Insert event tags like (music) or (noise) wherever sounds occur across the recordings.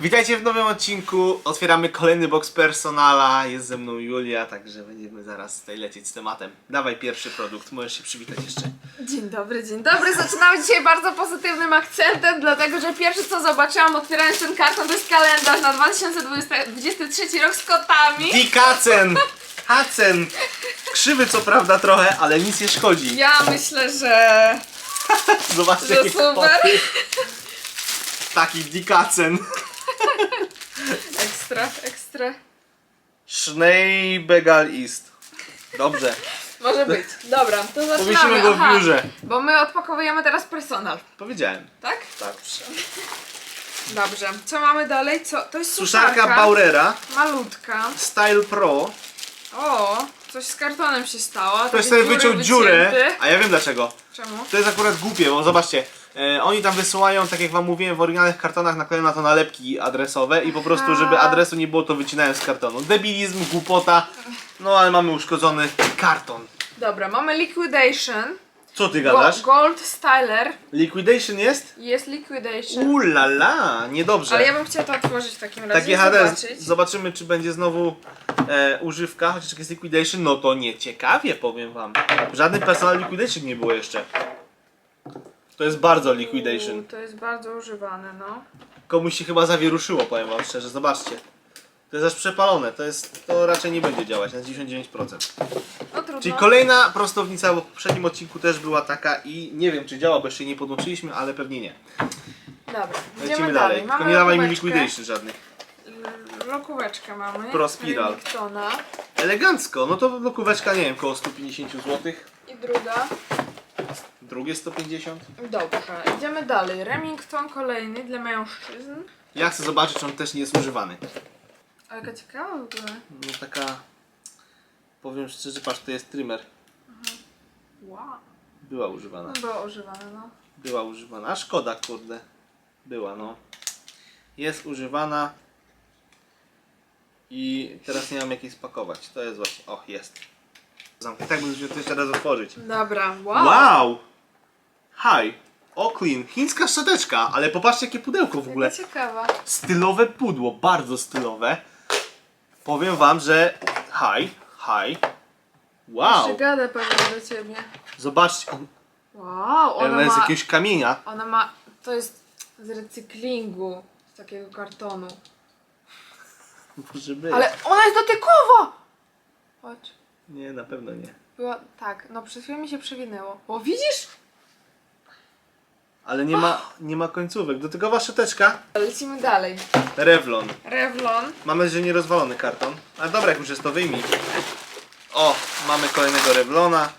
Witajcie w nowym odcinku. Otwieramy kolejny box personala. Jest ze mną Julia, także będziemy zaraz tutaj lecieć z tematem. Dawaj pierwszy produkt, możesz się przywitać jeszcze. Dzień dobry, dzień dobry. Zaczynamy dzisiaj bardzo pozytywnym akcentem, dlatego że pierwsze co zobaczyłam otwierając ten karton to jest kalendarz na 2023 rok z kotami. I Kacen! Kacen! Krzywy co prawda trochę, ale nic nie szkodzi. Ja myślę, że... (laughs) Zobaczcie Że jakie super. koty. Taki Dikacen. Ekstra, ekstra. Schneibegal ist. Dobrze. Może być. Dobra, to zaczynamy. Powiesimy go w Aha, biurze. Bo my odpakowujemy teraz personal, Powiedziałem. tak? Tak. Dobrze. Co mamy dalej? Co? To jest Suszarka suszarka. Baurera Malutka. Style Pro. O, coś z kartonem się stało. Ktoś Takie sobie dziury wyciął dziurę, wycięty. a ja wiem dlaczego. Czemu? To jest akurat głupie, bo zobaczcie, e, oni tam wysyłają, tak jak wam mówiłem, w oryginalnych kartonach nakleją na to nalepki adresowe i po prostu, żeby adresu nie było, to wycinają z kartonu. Debilizm, głupota, no ale mamy uszkodzony karton. Dobra, mamy liquidation. Co ty Go, gadasz? gold Styler. Liquidation jest? Jest liquidation. Ulala, niedobrze. Ale ja bym chciała to otworzyć w takim razie. Takie HD, zobaczyć. zobaczymy czy będzie znowu e, używka, chociaż jak jest liquidation, no to nie ciekawie powiem wam. Żadny personal liquidation nie było jeszcze. To jest bardzo liquidation. U, to jest bardzo używane, no. Komuś się chyba zawieruszyło, powiem wam szczerze, zobaczcie. To jest aż przepalone, to jest, to raczej nie będzie działać na 99%. No trudno. Czyli kolejna prostownica, bo w poprzednim odcinku też była taka i nie wiem czy działa, bo jeszcze jej nie podłączyliśmy, ale pewnie nie. Dobra, Lecimy idziemy dalej. dalej. Tylko Mamy nie dawaj mi lokóweczkę. liquidation żadnych. L- Lokóweczkę mamy. Pro Spiral. Remingtona. Elegancko, no to blokóweczka nie wiem, koło 150 zł. I druga. Drugie 150. Dobrze, idziemy dalej. Remington kolejny dla mężczyzn. Ja chcę zobaczyć, czy on też nie jest używany. Ale jaka ciekawa w ogóle. No taka... Powiem szczerze, patrz, to jest trimmer. Wow. Była używana. No było używane, no. Była używana. A szkoda, kurde. Była, no. Jest używana. I teraz nie mam jak jej spakować. To jest właśnie. O, jest. Zamknę. Tak będę musiał to jeszcze raz otworzyć. Dobra, wow. Wow! Hi! O, clean. Chińska szczoteczka, ale popatrzcie jakie pudełko w ogóle. Jaka ciekawa. Stylowe pudło, bardzo stylowe. Powiem wam, że hi, hi. Wow! Jeszcze gada pewnie do ciebie. Zobaczcie, on- Wow, ona ona jest z ma... jakiegoś kamienia. Ona ma... To jest z recyklingu. Z takiego kartonu. Może być. Ale ona jest dotykowa! Chodź. Nie, na pewno nie. Była... Tak, no przed chwilą mi się przewinęło. O, widzisz? Ale nie ma, nie ma końcówek. Dotykowa szczoteczka. Lecimy dalej. Revlon. Revlon. Mam nadzieję, że nie rozwalony karton. Ale dobra, jak już jest to wyjmij. O, mamy kolejnego Revlona.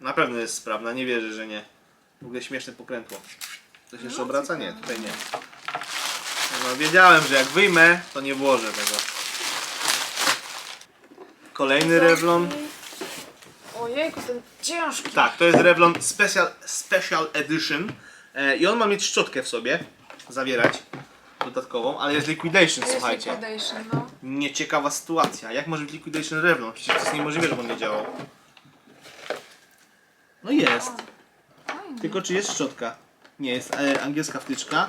Na pewno jest sprawna, nie wierzę, że nie. W ogóle śmieszne pokrętło. To się jeszcze No, obraca? Nie, tutaj nie. No wiedziałem, że jak wyjmę, to nie włożę tego. Kolejny Revlon. Ojejku, ten ciężki. Tak, to jest Revlon Special, Special Edition. E, I on ma mieć szczotkę w sobie. Zawierać dodatkową, ale jest Liquidation, jest słuchajcie. liquidation, no. Nieciekawa sytuacja. Jak może być Liquidation Revlon? Przecież to jest niemożliwe, żeby on nie działał. No jest. Fajnie. Tylko czy jest szczotka? Nie, jest e, angielska wtyczka.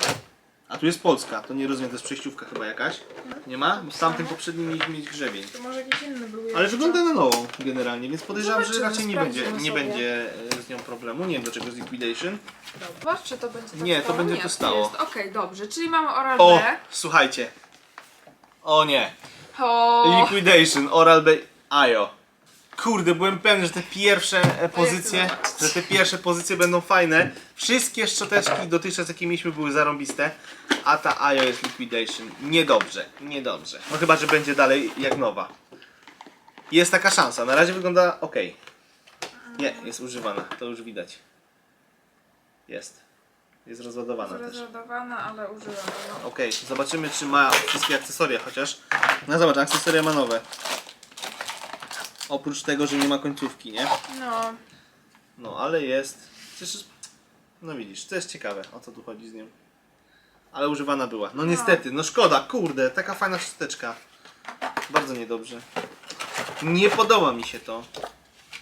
A tu jest polska. To nie rozumiem, to jest przejściówka chyba jakaś. Nie ma? Bo w tamtym poprzednim mieliśmy mieć grzebień. To może jakiś inny był Ale jeszcze. wygląda na nową generalnie, więc podejrzewam, że Zobaczymy, raczej nie będzie, sprawdzimy nie sobie. będzie e, z nią problemu. Nie wiem do czego jest Liquidation. Zobacz, czy to będzie tak Nie, to stało? będzie nie, tu stało. jest- Okej, dobrze, czyli mamy Oral O, B. słuchajcie. O nie. O, Liquidation, Oral B, Ajo. Kurde, byłem pewny, że te pierwsze e, pozycje, że te pierwsze pozycje będą fajne. Wszystkie szczoteczki dotychczas jakie mieliśmy były zarąbiste, a ta Ajo jest Liquidation. Niedobrze, niedobrze. No chyba, że będzie dalej jak nowa. Jest taka szansa, na razie wygląda ok. Nie, jest używana, to już widać. Jest. Jest rozładowana też. Ale używana. No. Okej, zobaczymy czy ma wszystkie akcesoria chociaż. No zobacz, akcesoria ma nowe. Oprócz tego, że nie ma końcówki, nie? no. No, ale jest. Przecież, no widzisz, to jest ciekawe, o co tu chodzi z nią. Ale używana była. No niestety, no szkoda, kurde, taka fajna szczoteczka. Bardzo niedobrze. Nie podoba mi się to.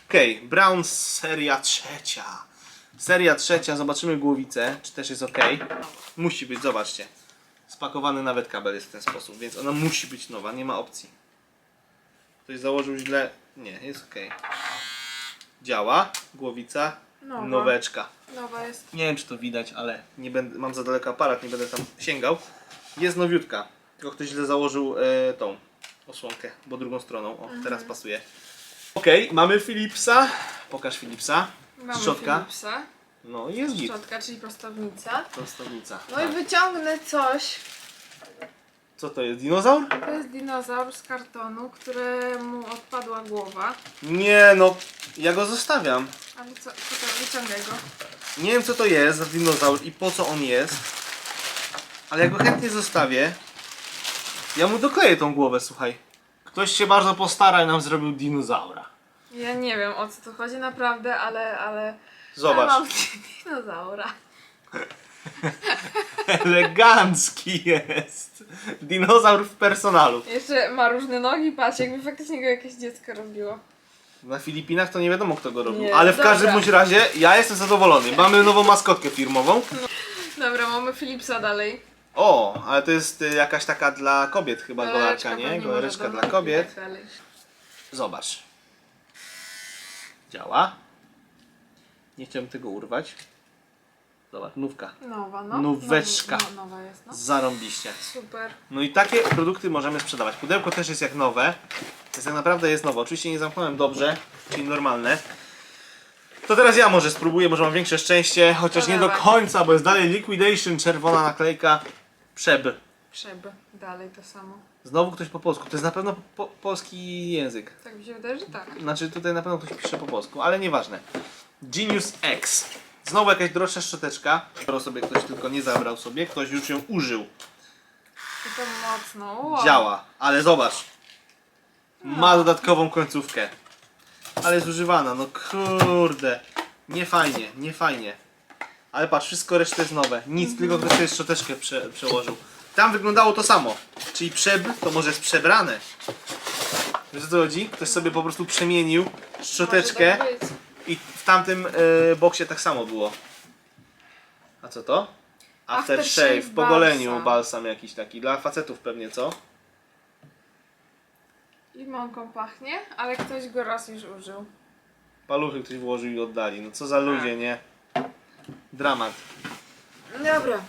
Okej, Brown seria trzecia. Seria trzecia, zobaczymy głowicę, czy też jest ok. Musi być, zobaczcie. Spakowany nawet kabel jest w ten sposób, więc ona musi być nowa, nie ma opcji. Ktoś założył źle. Nie, jest ok. Działa, głowica, Nowa. noweczka. Nowa jest. Nie wiem czy to widać, ale nie będę, mam za daleko aparat, nie będę tam sięgał. Jest nowiutka, tylko ktoś źle założył e, tą osłonkę, bo drugą stroną. O, teraz pasuje. Okej, mamy Philipsa. Pokaż Philipsa. Mamy Szczotka. Philipsa. No jest git. Szczotka, czyli prostownica. Prostownica. No i wyciągnę coś. Co to jest? Dinozaur? To jest dinozaur z kartonu, któremu odpadła głowa. Nie no, ja go zostawiam. Ale co, co to, wyciągaj go. Nie wiem co to jest za dinozaur i po co on jest. Ale ja go chętnie zostawię. Ja mu dokleję tą głowę, słuchaj. Ktoś się bardzo postara i nam zrobił dinozaura. Ja nie wiem o co tu chodzi naprawdę, ale, ale... ale Zobacz. mam (laughs) dinozaura. (laughs) Elegancki jest. Dinozaur w personalu. Jeszcze ma różne nogi, patrz, jakby faktycznie go jakieś dziecko robiło. Na Filipinach to nie wiadomo kto go robił. Nie, ale w dobra. każdym bądź razie ja jestem zadowolony. Mamy nową maskotkę firmową. Dobra, mamy Philipsa dalej. O, ale to jest y, jakaś taka dla kobiet chyba golarka, nie? Golareczka dla kobiet. tak dalej. Zobacz. Działa. Nie chciałem tego urwać. Zobacz, nówka. Nowa, no. Nóweczka. Nowa, no, nowa jest, no. Zarąbiście. Super. No i takie produkty możemy sprzedawać. Pudełko też jest jak nowe. Więc tak naprawdę jest nowe. Oczywiście nie zamknąłem dobrze, czyli normalne. To teraz ja może spróbuję, może mam większe szczęście, chociaż nie do dawaj. końca, bo jest dalej Liquidation, czerwona naklejka. Przeb. Przeb. Dalej to samo. Znowu ktoś po polsku. To jest na pewno po polski język. Tak mi się wydaje, że tak. Znaczy tutaj na pewno ktoś pisze po polsku, ale nieważne. Genius X. Znowu jakaś droższa szczoteczka. którą sobie ktoś tylko nie zabrał sobie, ktoś już ją użył. I to mocno. Wow. Działa, ale zobacz. Ma dodatkową końcówkę. Ale jest używana, no kurde. Nie fajnie, nie fajnie. Ale patrz, wszystko resztę jest nowe. Nic, tylko ktoś sobie szczoteczkę prze, przełożył. Tam wyglądało to samo. Czyli przeb, to może jest przebrane. Wiesz o co chodzi? Ktoś sobie po prostu przemienił szczoteczkę Może tak być. I w tamtym y, boksie tak samo było. A co to? Aftershave, Aftershave w pogoleniu balsam. balsam jakiś taki. Dla facetów pewnie, co? Limonką pachnie, ale ktoś go raz już użył. Paluchy ktoś włożył i oddali. No co za ludzie, nie? Dramat. Dobra.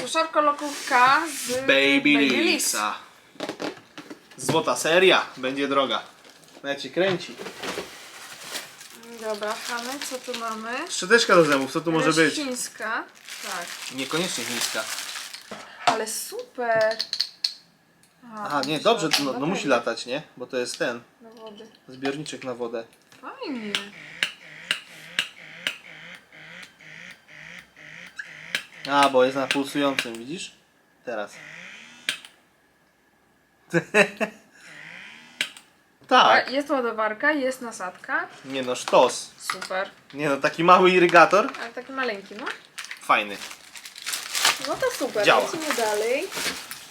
Suszarko lokówka z Baby. Lisa. Złota seria. Będzie droga. Nawet się kręci. Dobra, Hany, co tu mamy? Szczoteczka do zębów, co tu może być? Chińska. Tak. Niekoniecznie chińska. Ale super. Aha, nie, dobrze, no, no musi latać, nie? Bo to jest ten, Do wody. zbiorniczek na wodę. Fajnie. A, bo jest na pulsującym, widzisz? Teraz. (laughs) Tak. Jest ładowarka, jest nasadka. Nie no, sztos. Super. Nie no, taki mały irygator. Ale taki maleńki, no. Fajny. No to super. Działa. Lecimy dalej.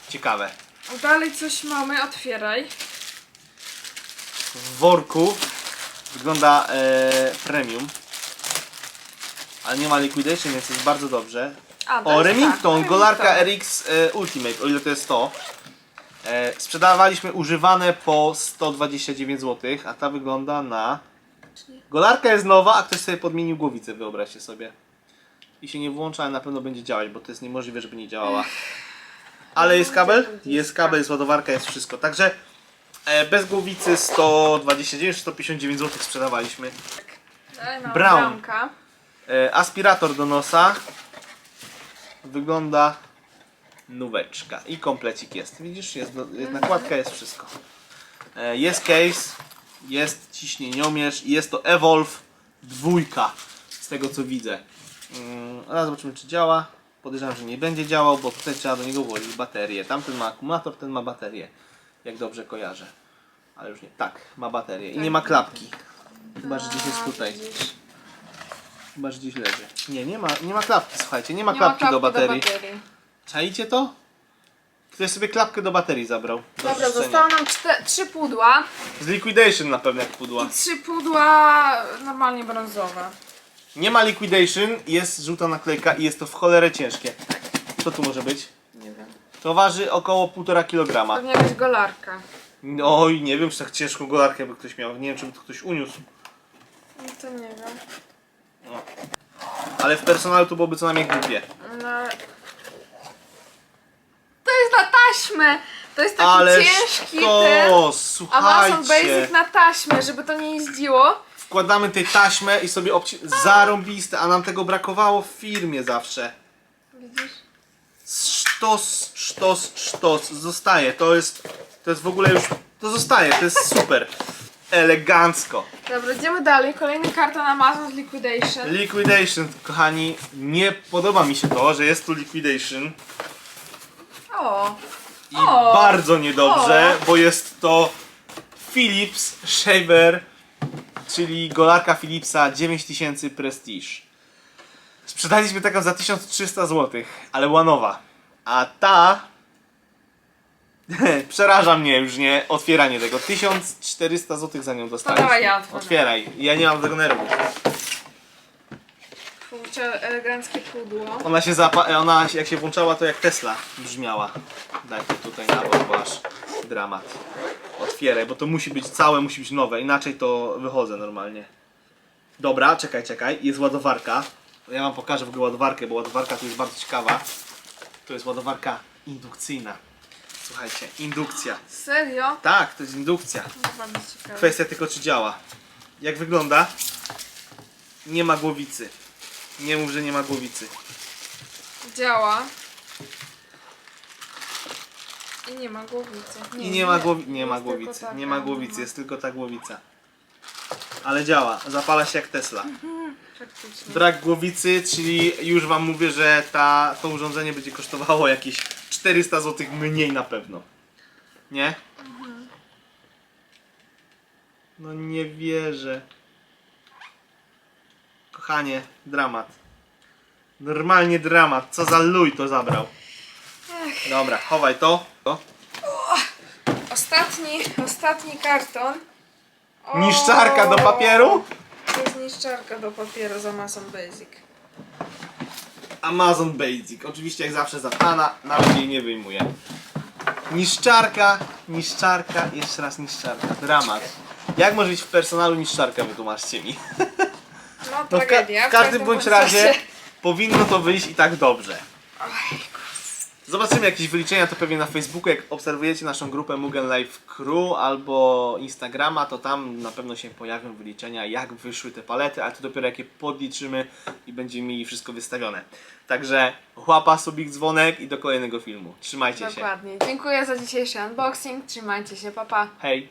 Ciekawe. Dalej coś mamy, otwieraj. w worku wygląda e, premium. Ale nie ma liquidation, więc jest bardzo dobrze. A, to O, jest Remington, tak, Golarka. RX e, Ultimate, o ile to jest to. E, sprzedawaliśmy używane po 129 zł, a ta wygląda na... Golarka jest nowa, a ktoś sobie podmienił głowicę, wyobraźcie sobie. I się nie włącza, ale na pewno będzie działać, bo to jest niemożliwe, żeby nie działała. Ale jest kabel? Jest kabel, jest ładowarka, jest wszystko. Także e, bez głowicy 129 159 zł sprzedawaliśmy. Dalej mamy Brown. bramka. E, aspirator do nosa. Wygląda nóweczka. I komplecik jest. Widzisz, jest, jest nakładka, jest wszystko. E, jest case, jest ciśnieniomierz i jest to Evolve dwójka. Z tego co widzę. Mm, Teraz zobaczymy czy działa. Podejrzewam, że nie będzie działał, bo tutaj trzeba do niego włożyć baterię. Tamten ma akumulator, ten ma baterię. Jak dobrze kojarzę. Ale już nie. Tak, ma baterię. I nie ma klapki. Chyba, że gdzieś jest tutaj. Chyba, że gdzieś leży. Nie, nie ma, nie ma klapki, słuchajcie, nie ma Nie ma klapki do baterii. Do baterii. Czajcie to? Ktoś sobie klapkę do baterii zabrał. Do Dobra, zostało nam czte- trzy pudła Z liquidation na pewno jak pudła. i trzy pudła normalnie brązowe. Nie ma liquidation, jest żółta naklejka i jest to w cholerę ciężkie. Co tu może być? Nie wiem. To waży około 1,5 kg. Pewnie jakaś golarka. Oj, nie wiem, czy tak ciężką golarkę by ktoś miał. Nie wiem, czy by to ktoś uniósł. No to nie wiem. Ale w personalu to byłoby co najmniej głupie. No na taśmę! To jest taki Ale ciężki ten to, Amazon słuchajcie. Basic na taśmę, żeby to nie jeździło. Wkładamy tej taśmę i sobie obci... Zarąbiste, a nam tego brakowało w firmie zawsze. Widzisz? Sztos, sztos, sztos. Zostaje. To jest. To jest w ogóle już. To zostaje, to jest super. Elegancko. Dobra, idziemy dalej. Kolejny karton Amazon z Liquidation. Liquidation, kochani. Nie podoba mi się to, że jest tu liquidation. O! I O! bardzo niedobrze, bo jest to Philips Shaver, czyli golarka Philipsa 9000 Prestige. Sprzedaliśmy taką za 1300 zł, ale była nowa. A ta (laughs) przeraża mnie już nie otwieranie tego. 1400 zł za nią dostaliśmy. dawaj, ja otworzę. Otwieraj, ja nie mam tego nerwu. Kurczę, eleganckie pudło. Ona się zapa- ona się- jak się włączała to jak Tesla brzmiała. Daj to tutaj na bok, bo aż dramat. Otwieraj, bo to musi być całe, musi być nowe, inaczej to wychodzę normalnie. Dobra, czekaj, czekaj, jest ładowarka. Ja wam pokażę w ogóle ładowarkę, bo ładowarka tu jest bardzo ciekawa. To jest ładowarka indukcyjna. Słuchajcie, indukcja. Serio? Tak, to jest indukcja. To Bardzo ciekawe. Kwestia tylko czy działa. Jak wygląda? Nie ma głowicy. Nie mów, że nie ma głowicy. Działa. I nie ma głowicy. I nie ma, głowi- nie ma jest tylko głowicy. taka, Nie ma głowicy, jest tylko ta głowica. Ale działa, zapala się jak Tesla. Faktycznie. Brak głowicy, czyli już wam mówię, że ta, to urządzenie będzie kosztowało jakieś 400 zł mniej na pewno. Nie? No nie wierzę. Kochanie, dramat. Normalnie dramat. Co za luj to zabrał. Dobra, chowaj to. to. Ostatni, ostatni karton. O! Niszczarka do papieru? To jest niszczarka do papieru z Amazon Basic. Amazon Basic. Oczywiście jak zawsze zapana, nawet jej nie wyjmuję. Niszczarka, niszczarka, jeszcze raz niszczarka. Dramat. Jak może być w personalu niszczarka, wytłumaczcie mi. (laughs) No, No w, ka- tragedia. w każdym bądź razie powinno to wyjść i tak dobrze. Zobaczymy jakieś wyliczenia, to pewnie na Facebooku, jak obserwujecie naszą grupę Mugen Life Crew albo Instagrama, to tam na pewno się pojawią wyliczenia, jak wyszły te palety, ale to dopiero jak je podliczymy i będziemy mieli wszystko wystawione. Także łapa, subik, dzwonek i do kolejnego filmu. Trzymajcie się. Dokładnie. Dziękuję za dzisiejszy unboxing. Trzymajcie się, papa. Hej!